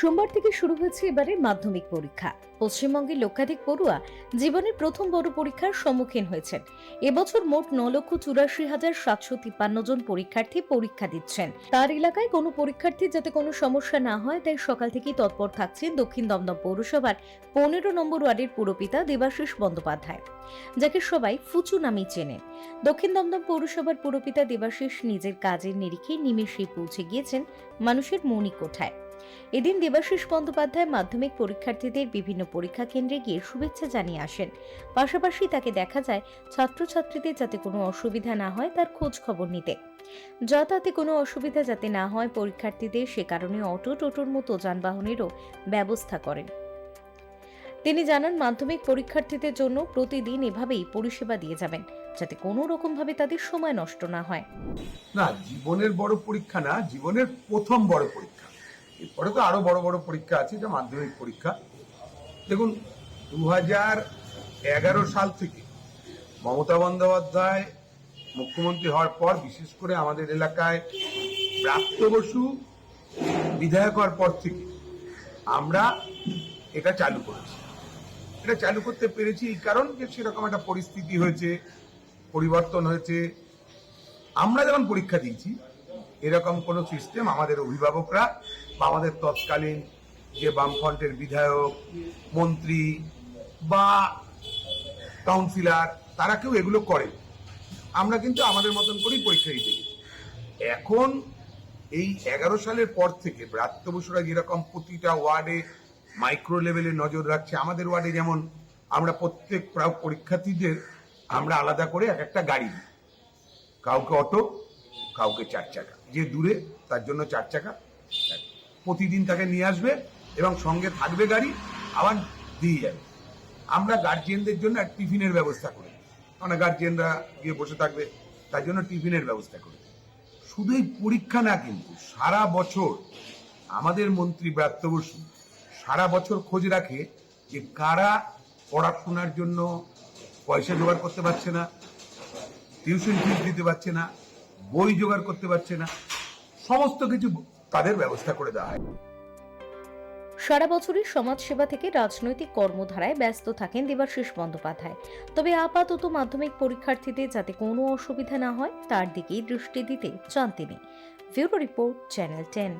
সোমবার থেকে শুরু হয়েছে এবারের মাধ্যমিক পরীক্ষা। পশ্চিমবঙ্গের লক্ষাধিক পড়ুয়া জীবনের প্রথম বড় পরীক্ষার সম্মুখীন হয়েছেন। এবছর মোট ন লক্ষ চুরাশি হাজার সাতশো তিপ্পান্ন জন পরীক্ষার্থী পরীক্ষা দিচ্ছেন। তার এলাকায় কোনো পরীক্ষার্থীর যাতে কোনো সমস্যা না হয়, তাই সকাল থেকেই তৎপর থাকছেন দক্ষিণ দমদম পৌরসভার পনেরো নম্বর ওয়ার্ডের পুরপিতা দেবাশিস বন্দ্যোপাধ্যায়, যাকে সবাই ফুচু নামেই চেনেন দক্ষিণ দমদম পৌরসভার পুরপিতা দেবাশিস নিজের কাজের নিরিখে নিমেষে পৌঁছে গিয়েছেন মানুষের মৌনিক কোঠায় এদিন দেবাশিস বন্দ্যোপাধ্যায় মাধ্যমিক পরীক্ষার্থীদের বিভিন্ন পরীক্ষা কেন্দ্রে গিয়ে শুভেচ্ছা জানিয়ে আসেন। পাশাপাশি তাকে দেখা যায় ছাত্রছাত্রীদের যাতে কোনো অসুবিধা না হয় তার খোঁজ খবর নিতে। যাতায়াতে কোনো অসুবিধা যাতে না হয় পরীক্ষার্থীদের সে কারণে অটো, টোটোর মতো যানবাহনেরও ব্যবস্থা করেন। তিনি জানান, মাধ্যমিক পরীক্ষার্থীদের জন্য প্রতিদিন এভাবেই পরিষেবা দিয়ে যাবেন, যাতে কোনো রকমভাবে তাদের সময় নষ্ট না হয়। না, জীবনের বড় পরীক্ষা না, জীবনের প্রথম বড় পরীক্ষা। এরপরে তো আরও বড় বড় পরীক্ষা আছে, এটা মাধ্যমিক পরীক্ষা। দেখুন দু এগারো সাল থেকে মমতা বন্দ্যোপাধ্যায় মুখ্যমন্ত্রী হওয়ার পর, বিশেষ করে আমাদের এলাকায় প্রাপ্ত বসু বিধায়ক হওয়ার পর থেকে আমরা এটা চালু করেছি। এটা চালু করতে পেরেছি এই কারণ যে সেরকম একটা পরিস্থিতি হয়েছে, পরিবর্তন হয়েছে। আমরা যখন পরীক্ষা দিয়েছি এরকম কোনো সিস্টেম আমাদের অভিভাবকরা বা আমাদের তৎকালীন যে বামফ্রন্টের বিধায়ক, মন্ত্রী বা কাউন্সিলর তারা কেউ এগুলো করে আমরা কিন্তু আমাদের মতন করেই পরীক্ষা দিতে এখন এই এগারো সালের পর থেকে ব্রাত্য বসুরা যেরকম প্রতিটা ওয়ার্ডে মাইক্রো লেভেলে নজর রাখছে, আমাদের ওয়ার্ডে যেমন আমরা প্রত্যেক পরীক্ষার্থীদের আমরা আলাদা করে এক একটা গাড়ি কাউকে অটো কাউকে চার চাকা। যে দূরে, তার জন্য চার চাকা। প্রতিদিন তাকে নিয়ে আসবে এবং সঙ্গে থাকবে গাড়ি, আবার দিয়ে যাবে। আমরা গার্জিয়ানদের জন্য টিফিনের ব্যবস্থা করি মানে গার্জিয়ানরা গিয়ে বসে থাকবে, তার জন্য টিফিনের ব্যবস্থা করি শুধু এই পরীক্ষা না কিন্তু, সারা বছর আমাদের মন্ত্রী ব্রাত্য বসু সারা বছর খোঁজ রাখে যে কারা পড়াশোনার জন্য পয়সা জোগাড় করতে পারছে না টিউশন ফিস দিতে পারছে না বই জোগাড় করতে পারছে না। সমস্ত কিছু তাদের ব্যবস্থা করে দেওয়া হয়। সারা বছরই সমাজসেবা থেকে রাজনৈতিক কর্মধারায় ব্যস্ত থাকেন দেবাশিস বন্দ্যোপাধ্যায়। তবে আপাতত মাধ্যমিক পরীক্ষার্থীদের যাতে কোনো অসুবিধা না হয়, তার দিকেই দৃষ্টি দিতে চান তিনি। Bureau report, channel ten.